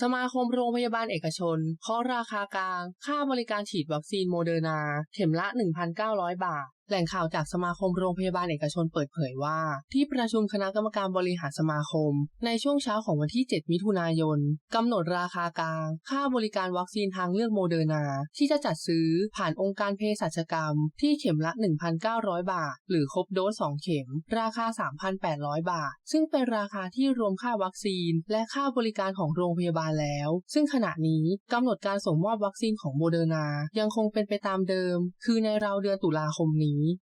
สมาคมโรงพยาบาลเอกชนเคาะราคากลาง ค่าบริการฉีดวัคซีนโมเดอร์นา เข็มละ 1,900 บาท แหล่งข่าวจากสมาคมโรงพยาบาลเอกชนเปิดเผยว่า ที่ประชุมคณะกรรมการบริหารสมาคม ในช่วงเช้าของวันที่ 7 มิถุนายนกำหนดราคากลาง ค่าบริการวัคซีนทางเลือกโมเดอร์นา ที่จะจัดซื้อผ่านองค์การเภสัชกรรม ที่เข็มละ 1,900 บาท หรือครบโดส 2 เข็ม ราคา 3,800 บาท ซึ่งเป็นราคาที่รวมค่าวัคซีน และค่าบริการของโรงพยาบาลแล้ว ซึ่งขณะนี้กำหนดการส่งมอบวัคซีนของโมเดอร์นายังคงเป็นไปตามเดิม คือในราวเดือนตุลาคมนี้泥